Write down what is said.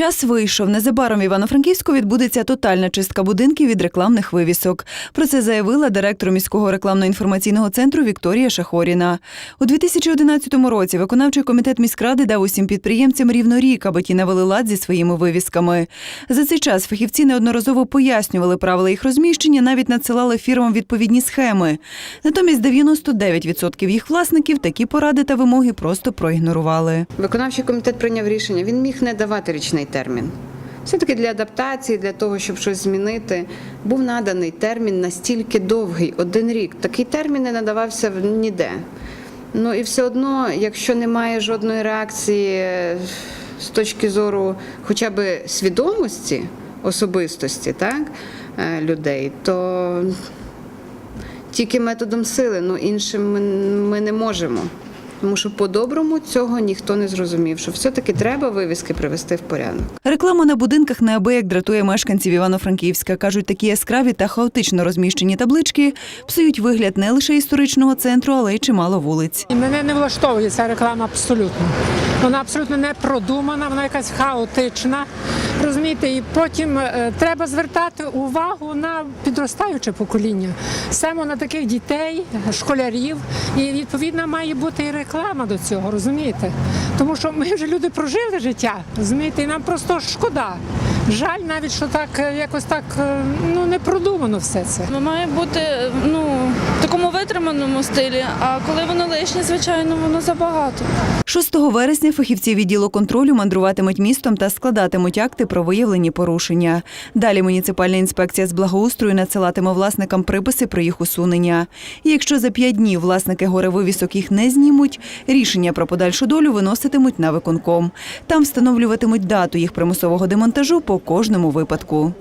Час вийшов. Незабаром Івано-Франківську відбудеться тотальна чистка будинків від рекламних вивісок. Про це заявила директор міського рекламно-інформаційного центру Вікторія Шахоріна. У 2011 році виконавчий комітет міськради дав усім підприємцям рівно рік, аби ті навели лад зі своїми вивісками. За цей час фахівці неодноразово пояснювали правила їх розміщення, навіть надсилали фірмам відповідні схеми. Натомість 99% їх власників такі поради та вимоги просто проігнорували. Виконавчий комітет прийняв рішення. Він міг не давати річний термін. Все-таки для адаптації, для того, щоб щось змінити, був наданий термін настільки довгий, один рік. Такий термін не надавався ніде. Ну і все одно, якщо немає жодної реакції е, з точки зору хоча б свідомості особистості так, е, людей, то тільки методом сили, ну іншим ми не можемо. Тому що по-доброму цього ніхто не зрозумів, що все-таки треба вивіски привести в порядок. Реклама на будинках неабияк дратує мешканців Івано-Франківська. Кажуть, такі яскраві та хаотично розміщені таблички псують вигляд не лише історичного центру, але й чимало вулиць. І мене не влаштовує ця реклама абсолютно. Вона абсолютно не продумана, вона якась хаотична. Розумієте, і потім е, треба звертати увагу на підростаюче покоління, саме на таких дітей, школярів. І відповідно має бути і реклама до цього, розумієте? Тому що ми вже люди прожили життя, розумієте, і нам просто шкода. Жаль навіть, що так е, якось так е, ну не продумано все це. Ну, Має бути ну, в стилі, а коли воно лишнє, звичайно, воно забагато. 6 вересня фахівці відділу контролю мандруватимуть містом та складатимуть акти про виявлені порушення. Далі муніципальна інспекція з благоустрою надсилатиме власникам приписи про їх усунення. Якщо за п'ять днів власники горевивісок їх не знімуть, рішення про подальшу долю виноситимуть на виконком. Там встановлюватимуть дату їх примусового демонтажу по кожному випадку.